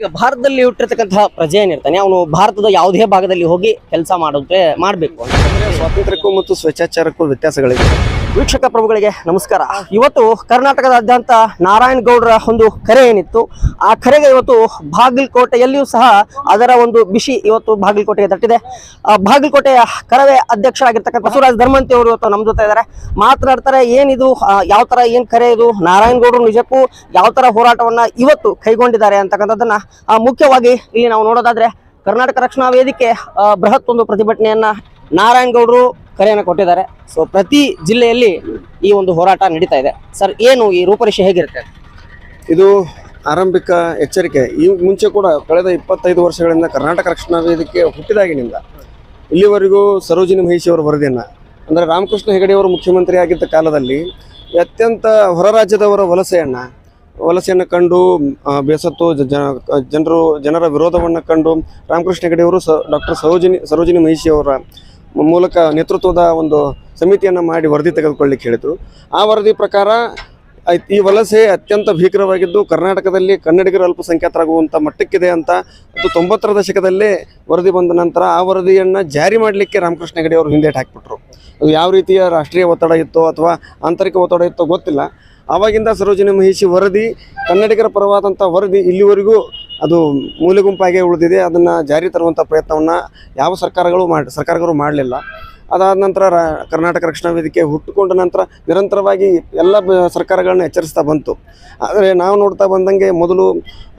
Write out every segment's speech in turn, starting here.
ಈಗ ಭಾರತದಲ್ಲಿ ಹುಟ್ಟಿರ್ತಕ್ಕಂತಹ ಪ್ರಜೆ ಏನಿರ್ತಾನೆ ಅವನು ಭಾರತದ ಯಾವುದೇ ಭಾಗದಲ್ಲಿ ಹೋಗಿ ಕೆಲಸ ಮಾಡಿದ್ರೆ ಮಾಡಬೇಕು ಸ್ವಾತಂತ್ರ್ಯಕ್ಕೂ ಮತ್ತು ಸ್ವಚ್ಛಾಚಾರಕ್ಕೂ ವ್ಯತ್ಯಾಸಗಳಿವೆ ವೀಕ್ಷಕ ಪ್ರಭುಗಳಿಗೆ ನಮಸ್ಕಾರ. ಇವತ್ತು ಕರ್ನಾಟಕದಾದ್ಯಂತ ನಾರಾಯಣ ಗೌಡರ ಒಂದು ಕರೆ ಏನಿತ್ತು. ಆ ಕರೆಗೆ ಇವತ್ತು ಬಾಗಲಕೋಟೆಯಲ್ಲಿಯೂ ಸಹ ಅದರ ಒಂದು ಬಿಸಿ ಇವತ್ತು ಬಾಗಲಕೋಟೆಗೆ ತಟ್ಟಿದೆ. ಆ ಬಾಗಲಕೋಟೆಯ ಕರವೇ ಅಧ್ಯಕ್ಷರಾಗಿರ್ತಕ್ಕಂಥ ಬಸವರಾಜ್ ಧರ್ಮಂತಿ ಅವರು ಇವತ್ತು ನಮ್ಮ ಜೊತೆ ಇದ್ದಾರೆ. ಮಾತನಾಡ್ತಾರೆ ಏನಿದು ಯಾವ ತರ ಏನ್ ಕರೆ ಇದು? ನಾರಾಯಣ ಗೌಡರು ನಿಜಕ್ಕೂ ಯಾವ ತರ ಹೋರಾಟವನ್ನ ಇವತ್ತು ಕೈಗೊಂಡಿದ್ದಾರೆ ಅಂತಕ್ಕಂಥದ್ದನ್ನ ಮುಖ್ಯವಾಗಿ ಇಲ್ಲಿ ನಾವು ನೋಡೋದಾದ್ರೆ ಕರ್ನಾಟಕ ರಕ್ಷಣಾ ವೇದಿಕೆ ಬೃಹತ್ ಒಂದು ಪ್ರತಿಭಟನೆಯನ್ನ ನಾರಾಯಣಗೌಡರು ಕರೆಯನ್ನು ಕೊಟ್ಟಿದ್ದಾರೆ. ಸೊ ಪ್ರತಿ ಜಿಲ್ಲೆಯಲ್ಲಿ ಈ ಒಂದು ಹೋರಾಟ ನಡೀತಾ ಇದೆ. ಸರ್ ಏನು ಈ ರೂಪರೇಷೆ ಹೇಗಿರುತ್ತೆ? ಇದು ಆರಂಭಿಕ ಎಚ್ಚರಿಕೆ. ಈ ಮುಂಚೆ ಕೂಡ ಕಳೆದ ಇಪ್ಪತ್ತೈದು ವರ್ಷಗಳಿಂದ ಕರ್ನಾಟಕ ರಕ್ಷಣಾ ವೇದಿಕೆ ಹುಟ್ಟಿದಾಗಿನಿಂದ ಇಲ್ಲಿವರೆಗೂ ಸರೋಜಿನಿ ಮಹಿಷಿ ಅವರ ವರದಿಯನ್ನು, ಅಂದರೆ ರಾಮಕೃಷ್ಣ ಹೆಗಡೆ ಅವರು ಮುಖ್ಯಮಂತ್ರಿ ಆಗಿದ್ದ ಕಾಲದಲ್ಲಿ ಅತ್ಯಂತ ಹೊರ ರಾಜ್ಯದವರ ವಲಸೆಯನ್ನು ವಲಸೆಯನ್ನು ಕಂಡು ಬೇಸತ್ತು ಜನರು, ಜನರ ವಿರೋಧವನ್ನು ಕಂಡು ರಾಮಕೃಷ್ಣ ಹೆಗಡೆಯವರು ಸ, ಡಾಕ್ಟರ್ ಸರೋಜಿನಿ ಸರೋಜಿನಿ ಮಹಿಷಿ ಅವರ ಮೂಲಕ ನೇತೃತ್ವದ ಒಂದು ಸಮಿತಿಯನ್ನು ಮಾಡಿ ವರದಿ ತೆಗೆದುಕೊಳ್ಳಿಕ್ಕೆ ಹೇಳಿದರು. ಆ ವರದಿ ಪ್ರಕಾರ ಈ ವಲಸೆ ಅತ್ಯಂತ ಭೀಕರವಾಗಿದ್ದು ಕರ್ನಾಟಕದಲ್ಲಿ ಕನ್ನಡಿಗರು ಅಲ್ಪಸಂಖ್ಯಾತರಾಗುವಂಥ ಮಟ್ಟಕ್ಕಿದೆ ಅಂತ ಮತ್ತು ತೊಂಬತ್ತರ ದಶಕದಲ್ಲೇ ವರದಿ ಬಂದ ನಂತರ ಆ ವರದಿಯನ್ನು ಜಾರಿ ಮಾಡಲಿಕ್ಕೆ ರಾಮಕೃಷ್ಣ ಹೆಗಡೆಯವರು ಹಿಂದೇಟು ಹಾಕಿಬಿಟ್ರು. ಅದು ಯಾವ ರೀತಿಯ ರಾಷ್ಟ್ರೀಯ ಒತ್ತಡ ಇತ್ತೋ ಅಥವಾ ಆಂತರಿಕ ಒತ್ತಡ ಇತ್ತೋ ಗೊತ್ತಿಲ್ಲ. ಆವಾಗಿಂದ ಸರೋಜಿನಿ ಮಹಿಷಿ ವರದಿ, ಕನ್ನಡಿಗರ ಪರವಾದಂಥ ವರದಿ ಇಲ್ಲಿವರೆಗೂ ಅದು ಮೂಲೆಗುಂಪಾಗೇ ಉಳಿದಿದೆ. ಅದನ್ನು ಜಾರಿ ತರುವಂಥ ಪ್ರಯತ್ನವನ್ನು ಯಾವ ಸರ್ಕಾರಗಳು ಮಾಡಿ, ಸರ್ಕಾರಗಳು ಮಾಡಲಿಲ್ಲ. ಅದಾದ ನಂತರ ಕರ್ನಾಟಕ ರಕ್ಷಣಾ ವೇದಿಕೆ ಹುಟ್ಟುಕೊಂಡ ನಂತರ ನಿರಂತರವಾಗಿ ಎಲ್ಲ ಸರ್ಕಾರಗಳನ್ನ ಎಚ್ಚರಿಸ್ತಾ ಬಂತು. ಆದರೆ ನಾವು ನೋಡ್ತಾ ಬಂದಂಗೆ ಮೊದಲು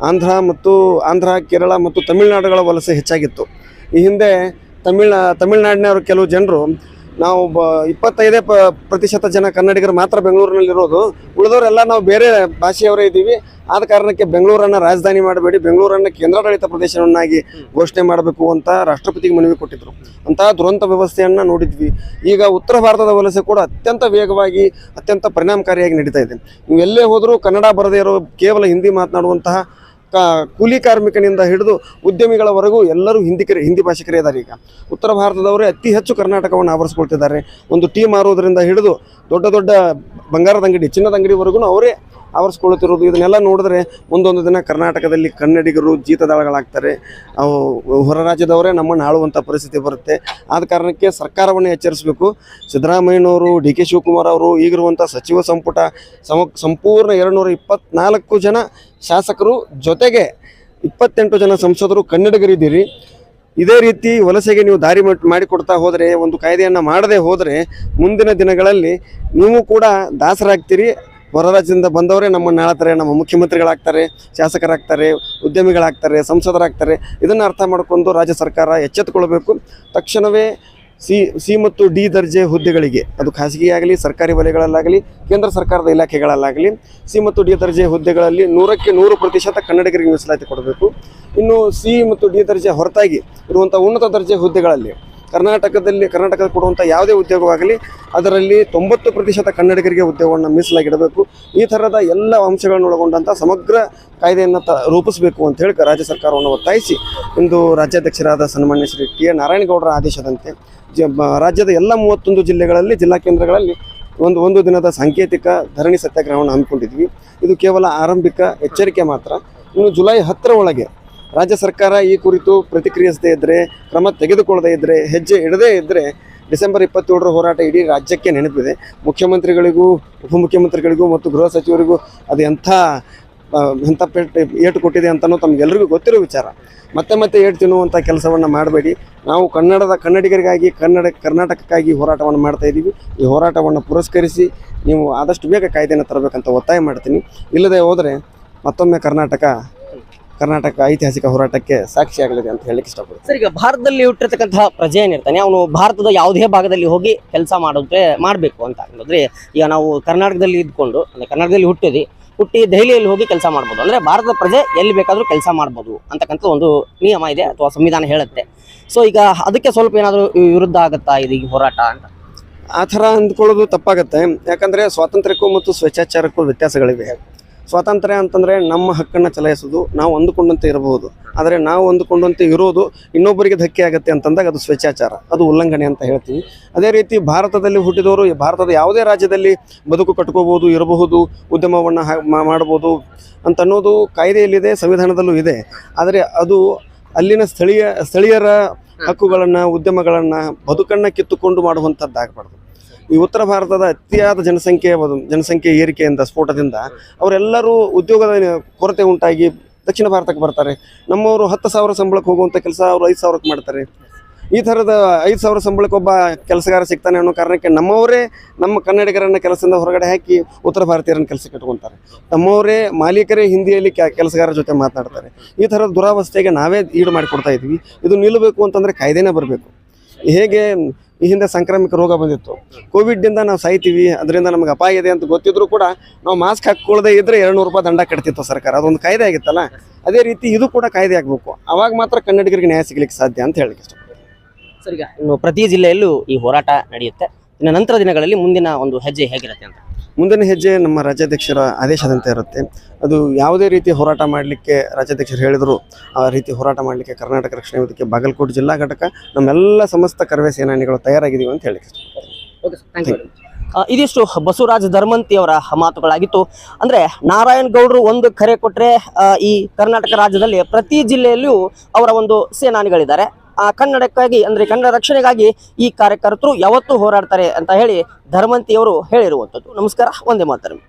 ಆಂಧ್ರ ಮತ್ತು ಆಂಧ್ರ, ಕೇರಳ ಮತ್ತು ತಮಿಳುನಾಡುಗಳ ವಲಸೆ ಹೆಚ್ಚಾಗಿತ್ತು. ಈ ಹಿಂದೆ ತಮಿಳ್ನ ತಮಿಳ್ನಾಡಿನವರು ಕೆಲವು ಜನರು ನಾವು ಬ ಇಪ್ಪತ್ತೈದೇ ಪ ಪ್ರತಿಶತ ಜನ ಕನ್ನಡಿಗರು ಮಾತ್ರ ಬೆಂಗಳೂರಿನಲ್ಲಿರೋದು. ಉಳಿದವರೆಲ್ಲ ನಾವು ಬೇರೆ ಭಾಷೆಯವರೇ ಇದ್ದೀವಿ. ಆದ ಕಾರಣಕ್ಕೆ ಬೆಂಗಳೂರನ್ನು ರಾಜಧಾನಿ ಮಾಡಬೇಡಿ. ಬೆಂಗಳೂರನ್ನು ಕೇಂದ್ರಾಡಳಿತ ಪ್ರದೇಶವನ್ನಾಗಿ ಘೋಷಣೆ ಮಾಡಬೇಕು ಅಂತ ರಾಷ್ಟ್ರಪತಿಗೆ ಮನವಿ ಕೊಟ್ಟಿದ್ದರು ಅಂತಹ ದುರಂತ ವ್ಯವಸ್ಥೆಯನ್ನು ನೋಡಿದ್ವಿ. ಈಗ ಉತ್ತರ ಭಾರತದ ವಲಸೆ ಕೂಡ ಅತ್ಯಂತ ವೇಗವಾಗಿ, ಅತ್ಯಂತ ಪರಿಣಾಮಕಾರಿಯಾಗಿ ನಡೀತಾ ಇದೆ. ನೀವು ಎಲ್ಲೇ ಹೋದರೂ ಕನ್ನಡ ಬರದೇ ಇರೋ ಕೇವಲ ಹಿಂದಿ ಮಾತನಾಡುವಂತಹ ಕಾ ಕೂಲಿ ಕಾರ್ಮಿಕನಿಂದ ಹಿಡಿದು ಉದ್ಯಮಿಗಳವರೆಗೂ ಎಲ್ಲರೂ ಹಿಂದಿ ಕರೆ, ಹಿಂದಿ ಭಾಷಿಕರೇ ಇದ್ದಾರೆ ಈಗ. ಉತ್ತರ ಭಾರತದವರೇ ಅತಿ ಹೆಚ್ಚು ಕರ್ನಾಟಕವನ್ನು ಆವರಿಸ್ಕೊಳ್ತಿದ್ದಾರೆ. ಒಂದು ಟೀ ಮಾರುವುದರಿಂದ ಹಿಡಿದು ದೊಡ್ಡ ದೊಡ್ಡ ಬಂಗಾರದ ಅಂಗಡಿ, ಚಿನ್ನದ ಅಂಗಡಿವರೆಗೂ ಅವರೇ ಆವರಿಸ್ಕೊಳ್ಳುತ್ತಿರೋದು ಇದನ್ನೆಲ್ಲ ನೋಡಿದ್ರೆ ಒಂದೊಂದು ದಿನ ಕರ್ನಾಟಕದಲ್ಲಿ ಕನ್ನಡಿಗರು ಜೀತದಾಳಗಳಾಗ್ತಾರೆ. ಹೊರ ರಾಜ್ಯದವರೇ ನಮ್ಮನ್ನು ಆಳುವಂಥ ಪರಿಸ್ಥಿತಿ ಬರುತ್ತೆ. ಆದ ಕಾರಣಕ್ಕೆ ಸರ್ಕಾರವನ್ನು ಎಚ್ಚರಿಸಬೇಕು. ಸಿದ್ದರಾಮಯ್ಯನವರು, ಡಿ ಕೆ ಶಿವಕುಮಾರ್ ಅವರು ಈಗಿರುವಂಥ ಸಚಿವ ಸಂಪುಟ ಸಮ ಸಂಪೂರ್ಣ ಎರಡುನೂರ ಇಪ್ಪತ್ನಾಲ್ಕು ಜನ ಶಾಸಕರು ಜೊತೆಗೆ ಇಪ್ಪತ್ತೆಂಟು ಜನ ಸಂಸದರು ಕನ್ನಡಿಗರಿದ್ದೀರಿ. ಇದೇ ರೀತಿ ವಲಸೆಗೆ ನೀವು ದಾರಿ ಮಾಡಿಕೊಡ್ತಾ ಹೋದರೆ, ಒಂದು ಕಾಯ್ದೆಯನ್ನು ಮಾಡದೆ ಹೋದರೆ ಮುಂದಿನ ದಿನಗಳಲ್ಲಿ ನೀವು ಕೂಡ ದಾಸರಾಗ್ತೀರಿ. ಹೊರ ರಾಜ್ಯದಿಂದ ಬಂದವರೇ ನಮ್ಮನ್ನು ಹೇಳ್ತಾರೆ, ನಮ್ಮ ಮುಖ್ಯಮಂತ್ರಿಗಳಾಗ್ತಾರೆ, ಶಾಸಕರಾಗ್ತಾರೆ, ಉದ್ಯಮಿಗಳಾಗ್ತಾರೆ, ಸಂಸದರಾಗ್ತಾರೆ. ಇದನ್ನು ಅರ್ಥ ಮಾಡಿಕೊಂಡು ರಾಜ್ಯ ಸರ್ಕಾರ ಎಚ್ಚೆತ್ತುಕೊಳ್ಬೇಕು. ತಕ್ಷಣವೇ ಸಿ ಸಿ ಮತ್ತು ಡಿ ದರ್ಜೆ ಹುದ್ದೆಗಳಿಗೆ, ಅದು ಖಾಸಗಿಯಾಗಲಿ, ಸರ್ಕಾರಿ ವಲಯಗಳಲ್ಲಾಗಲಿ, ಕೇಂದ್ರ ಸರ್ಕಾರದ ಇಲಾಖೆಗಳಲ್ಲಾಗಲಿ, ಸಿ ಮತ್ತು ಡಿ ದರ್ಜೆ ಹುದ್ದೆಗಳಲ್ಲಿ ನೂರಕ್ಕೆ ನೂರು ಪ್ರತಿಶತ ಕನ್ನಡಿಗರಿಗೆ ಮೀಸಲಾತಿ ಕೊಡಬೇಕು. ಇನ್ನು ಸಿ ಮತ್ತು ಡಿ ದರ್ಜೆ ಹೊರತಾಗಿ ಇರುವಂಥ ಉನ್ನತ ದರ್ಜೆ ಹುದ್ದೆಗಳಲ್ಲಿ ಕರ್ನಾಟಕದಲ್ಲಿ ಕರ್ನಾಟಕದ ಕೊಡುವಂಥ ಯಾವುದೇ ಉದ್ಯೋಗವಾಗಲಿ, ಅದರಲ್ಲಿ ತೊಂಬತ್ತು ಪ್ರತಿಶತ ಕನ್ನಡಿಗರಿಗೆ ಉದ್ಯೋಗವನ್ನು ಮೀಸಲಾಗಿಡಬೇಕು. ಈ ಥರದ ಎಲ್ಲ ಅಂಶಗಳನ್ನು ಒಳಗೊಂಡಂಥ ಸಮಗ್ರ ಕಾಯ್ದೆಯನ್ನು ತ, ರೂಪಿಸಬೇಕು ಅಂತ ಹೇಳಿ ರಾಜ್ಯ ಸರ್ಕಾರವನ್ನು ಒತ್ತಾಯಿಸಿ ಇಂದು ರಾಜ್ಯಾಧ್ಯಕ್ಷರಾದ ಸನ್ಮಾನ್ಯ ಶ್ರೀ ಟಿ ಎ ನಾರಾಯಣಗೌಡರ ಆದೇಶದಂತೆ ರಾಜ್ಯದ ಎಲ್ಲ ಮೂವತ್ತೊಂದು ಜಿಲ್ಲೆಗಳಲ್ಲಿ, ಜಿಲ್ಲಾ ಕೇಂದ್ರಗಳಲ್ಲಿ ಒಂದು ಒಂದು ದಿನದ ಸಾಂಕೇತಿಕ ಧರಣಿ ಸತ್ಯಾಗ್ರಹವನ್ನು ಹಮ್ಮಿಕೊಂಡಿದ್ವಿ. ಇದು ಕೇವಲ ಆರಂಭಿಕ ಎಚ್ಚರಿಕೆ ಮಾತ್ರ. ಇನ್ನು ಜುಲೈ ಹತ್ತರ ಒಳಗೆ ರಾಜ್ಯ ಸರ್ಕಾರ ಈ ಕುರಿತು ಪ್ರತಿಕ್ರಿಯಿಸದೇ ಇದ್ದರೆ ಕ್ರಮ ತೆಗೆದುಕೊಳ್ಳದೇ ಇದ್ದರೆ ಹೆಜ್ಜೆ ಇಡದೇ ಇದ್ದರೆ ಡಿಸೆಂಬರ್ ಇಪ್ಪತ್ತೇಳರ ಹೋರಾಟ ಇಡೀ ರಾಜ್ಯಕ್ಕೆ ನೆನಪಿದೆ. ಮುಖ್ಯಮಂತ್ರಿಗಳಿಗೂ, ಉಪಮುಖ್ಯಮಂತ್ರಿಗಳಿಗೂ ಮತ್ತು ಗೃಹ ಸಚಿವರಿಗೂ ಅದು ಎಂಥ ಎಂಥ ಪೇಟೆ ಏಟು ಕೊಟ್ಟಿದೆ ಅಂತಲೂ ತಮಗೆಲ್ಲರಿಗೂ ಗೊತ್ತಿರೋ ವಿಚಾರ. ಮತ್ತೆ ಮತ್ತೆ ಏಟು ತಿನ್ನುವಂಥ ಕೆಲಸವನ್ನು ಮಾಡಬೇಡಿ. ನಾವು ಕನ್ನಡದ ಕನ್ನಡಿಗರಿಗಾಗಿ, ಕನ್ನಡ, ಕರ್ನಾಟಕಕ್ಕಾಗಿ ಹೋರಾಟವನ್ನು ಮಾಡ್ತಾ ಇದ್ದೀವಿ. ಈ ಹೋರಾಟವನ್ನು ಪುರಸ್ಕರಿಸಿ ನೀವು ಆದಷ್ಟು ಬೇಗ ಕಾಯ್ದೆಯನ್ನು ತರಬೇಕಂತ ಒತ್ತಾಯ ಮಾಡ್ತೀನಿ. ಇಲ್ಲದೆ ಹೋದರೆ ಮತ್ತೊಮ್ಮೆ ಕರ್ನಾಟಕ ಕರ್ನಾಟಕ ಐತಿಹಾಸಿಕ ಹೋರಾಟಕ್ಕೆ ಸಾಕ್ಷಿಯಾಗಲಿದೆ ಅಂತ ಹೇಳಲಿಕ್ಕೆ ಇಷ್ಟಪಡ್ತೀನಿ. ಸರ್ ಈಗ ಭಾರತದಲ್ಲಿ ಹುಟ್ಟಿರ್ತಕ್ಕಂತಹ ಪ್ರಜೆ ಏನಿರ್ತಾನೆ ಅವನು ಭಾರತದ ಯಾವುದೇ ಭಾಗದಲ್ಲಿ ಹೋಗಿ ಕೆಲಸ ಮಾಡಿದ್ರೆ ಮಾಡಬೇಕು ಅಂತ ಅಂದ್ರೆ ಈಗ ನಾವು ಕರ್ನಾಟಕದಲ್ಲಿ ಇದ್ಕೊಂಡು ಅಂದ್ರೆ ಕರ್ನಾಟಕದಲ್ಲಿ ಹುಟ್ಟಿದ್ವಿ ಹುಟ್ಟಿ ದೆಹಲಿಯಲ್ಲಿ ಹೋಗಿ ಕೆಲಸ ಮಾಡ್ಬೋದು. ಅಂದ್ರೆ ಭಾರತದ ಪ್ರಜೆ ಎಲ್ಲಿ ಬೇಕಾದರೂ ಕೆಲಸ ಮಾಡ್ಬೋದು ಅಂತಕ್ಕಂಥ ಒಂದು ನಿಯಮ ಇದೆ ಅಥವಾ ಸಂವಿಧಾನ ಹೇಳುತ್ತೆ. ಸೊ ಈಗ ಅದಕ್ಕೆ ಸ್ವಲ್ಪ ಏನಾದರೂ ವಿರುದ್ಧ ಆಗುತ್ತಾ ಇದು ಈ ಹೋರಾಟ ಅಂತ? ಆ ಥರ ಅಂದ್ಕೊಳ್ಳೋದು ತಪ್ಪಾಗುತ್ತೆ. ಯಾಕಂದರೆ ಸ್ವಾತಂತ್ರ್ಯಕ್ಕೂ ಮತ್ತು ಸ್ವೇಚ್ಛಾಚಾರಕ್ಕೂ ವ್ಯತ್ಯಾಸಗಳಿವೆ. ಸ್ವಾತಂತ್ರ್ಯ ಅಂತಂದರೆ ನಮ್ಮ ಹಕ್ಕನ್ನು ಚಲಾಯಿಸೋದು, ನಾವು ಅಂದುಕೊಂಡಂತೆ ಇರಬಹುದು. ಆದರೆ ನಾವು ಅಂದುಕೊಂಡಂತೆ ಇರೋದು ಇನ್ನೊಬ್ಬರಿಗೆ ಧಕ್ಕೆ ಆಗುತ್ತೆ ಅಂತಂದಾಗ ಅದು ಸ್ವೇಚ್ಛಾಚಾರ, ಅದು ಉಲ್ಲಂಘನೆ ಅಂತ ಹೇಳ್ತೀವಿ. ಅದೇ ರೀತಿ ಭಾರತದಲ್ಲಿ ಹುಟ್ಟಿದವರು, ಭಾರತದ ಯಾವುದೇ ರಾಜ್ಯದಲ್ಲಿ ಬದುಕು ಕಟ್ಕೋಬೋದು, ಇರಬಹುದು, ಉದ್ಯಮವನ್ನು ಮಾಡ್ಬೋದು ಅಂತ ಅನ್ನೋದು ಕಾಯ್ದೆಯಲ್ಲಿದೆ, ಸಂವಿಧಾನದಲ್ಲೂ ಇದೆ. ಆದರೆ ಅದು ಅಲ್ಲಿನ ಸ್ಥಳೀಯ ಸ್ಥಳೀಯರ ಹಕ್ಕುಗಳನ್ನು, ಉದ್ಯಮಗಳನ್ನು ಬದುಕನ್ನು ಕಿತ್ತುಕೊಂಡು ಮಾಡುವಂಥದ್ದಾಗಬಾರ್ದು. ಈ ಉತ್ತರ ಭಾರತದ ಅತಿಯಾದ ಜನಸಂಖ್ಯೆ ಜನಸಂಖ್ಯೆ ಏರಿಕೆಯಿಂದ ಸ್ಫೋಟದಿಂದ ಅವರೆಲ್ಲರೂ ಉದ್ಯೋಗದ ಕೊರತೆ ಉಂಟಾಗಿ ದಕ್ಷಿಣ ಭಾರತಕ್ಕೆ ಬರ್ತಾರೆ. ನಮ್ಮವರು ಹತ್ತು ಸಾವಿರ ಸಂಬಳಕ್ಕೆ ಹೋಗುವಂಥ ಕೆಲಸ ಅವರು ಐದು ಸಾವಿರಕ್ಕೆ ಮಾಡ್ತಾರೆ. ಈ ಥರದ ಐದು ಸಾವಿರ ಸಂಬಳಕ್ಕೆ ಒಬ್ಬ ಕೆಲಸಗಾರ ಸಿಗ್ತಾನೆ ಅನ್ನೋ ಕಾರಣಕ್ಕೆ ನಮ್ಮವರೇ ನಮ್ಮ ಕನ್ನಡಿಗರನ್ನ ಕೆಲಸದಿಂದ ಹೊರಗಡೆ ಹಾಕಿ ಉತ್ತರ ಭಾರತೀಯರನ್ನ ಕೆಲಸಕ್ಕೆ ಇಟ್ಕೊತಾರೆ. ನಮ್ಮವರೇ ಮಾಲೀಕರೇ ಹಿಂದಿಯಲ್ಲಿ ಕೆಲಸಗಾರರ ಜೊತೆ ಮಾತಾಡ್ತಾರೆ ಈ ಥರದ ದುರಾವಸ್ಥೆಗೆ ನಾವೇ ಈಡು ಮಾಡಿಕೊಡ್ತಾ ಇದ್ವಿ. ಇದು ನಿಲ್ಲಬೇಕು ಅಂತಂದರೆ ಕಾಯ್ದೆನೇ ಬರಬೇಕು. ಹೇಗೆ ಈ ಹಿಂದೆ ಸಾಂಕ್ರಾಮಿಕ ರೋಗ ಬಂದಿತ್ತು. ಕೋವಿಡ್ನಿಂದ ನಾವು ಸಾಯ್ತೀವಿ, ಅದರಿಂದ ನಮ್ಗೆ ಅಪಾಯ ಇದೆ ಅಂತ ಗೊತ್ತಿದ್ರು ಕೂಡ ನಾವು ಮಾಸ್ಕ್ ಹಾಕ್ಕೊಳ್ಳದೆ ಇದ್ರೆ ಎರಡು ರೂಪಾಯಿ ದಂಡ ಕಟ್ತಿತ್ತು ಸರ್ಕಾರ. ಅದೊಂದು ಕಾಯ್ದೆ ಆಗಿತ್ತಲ್ಲ? ಅದೇ ರೀತಿ ಇದು ಕೂಡ ಕಾಯ್ದೆ ಆಗಬೇಕು. ಅವಾಗ ಮಾತ್ರ ಕನ್ನಡಿಗರಿಗೆ ನ್ಯಾಯ ಸಿಗ್ಲಿಕ್ಕೆ ಸಾಧ್ಯ ಅಂತ ಹೇಳಿ ಪ್ರತಿ ಜಿಲ್ಲೆಯಲ್ಲೂ ಈ ಹೋರಾಟ ನಡೆಯುತ್ತೆ. ಇನ್ನು ನಂತರ ದಿನಗಳಲ್ಲಿ ಮುಂದಿನ ಒಂದು ಹೆಜ್ಜೆ ಹೇಗಿರುತ್ತೆ ಅಂತ. ಮುಂದಿನ ಹೆಜ್ಜೆ ನಮ್ಮ ರಾಜ್ಯಾಧ್ಯಕ್ಷರ ಆದೇಶದಂತೆ ಇರುತ್ತೆ. ಅದು ಯಾವುದೇ ರೀತಿ ಹೋರಾಟ ಮಾಡಲಿಕ್ಕೆ ರಾಜ್ಯಾಧ್ಯಕ್ಷರು ಹೇಳಿದರು ಆ ರೀತಿ ಹೋರಾಟ ಮಾಡಲಿಕ್ಕೆ ಕರ್ನಾಟಕ ರಕ್ಷಣಾ ವೇದಿಕೆ ಬಾಗಲಕೋಟೆ ಜಿಲ್ಲಾ ಘಟಕ ನಮ್ಮೆಲ್ಲ ಸಮಸ್ತ ಕರವೇ ಸೇನಾನಿಗಳು ತಯಾರಾಗಿದ್ದೀವಿ ಅಂತ ಹೇಳಿ ಇಷ್ಟ ಆ, ಇದಿಷ್ಟು ಬಸವರಾಜ ಧರ್ಮಂತಿ ಅವರ ಮಾತುಗಳಾಗಿತ್ತು. ಅಂದ್ರೆ ನಾರಾಯಣ್ ಗೌಡರು ಒಂದು ಕರೆ ಕೊಟ್ಟರೆ ಈ ಕರ್ನಾಟಕ ರಾಜ್ಯದಲ್ಲಿ ಪ್ರತಿ ಜಿಲ್ಲೆಯಲ್ಲೂ ಅವರ ಒಂದು ಸೇನಾನಿಗಳಿದ್ದಾರೆ. ಆ ಕನ್ನಡಕ್ಕಾಗಿ, ಅಂದ್ರೆ ಕನ್ನಡ ರಕ್ಷಣೆಗಾಗಿ ಈ ಕಾರ್ಯಕರ್ತರು ಯಾವತ್ತೂ ಹೋರಾಡ್ತಾರೆ ಅಂತ ಹೇಳಿ ಧರ್ಮಂತಿಯವರು ಹೇಳಿರುವಂಥದ್ದು. ನಮಸ್ಕಾರ ಒಂದೇ ಮಾತರಂ.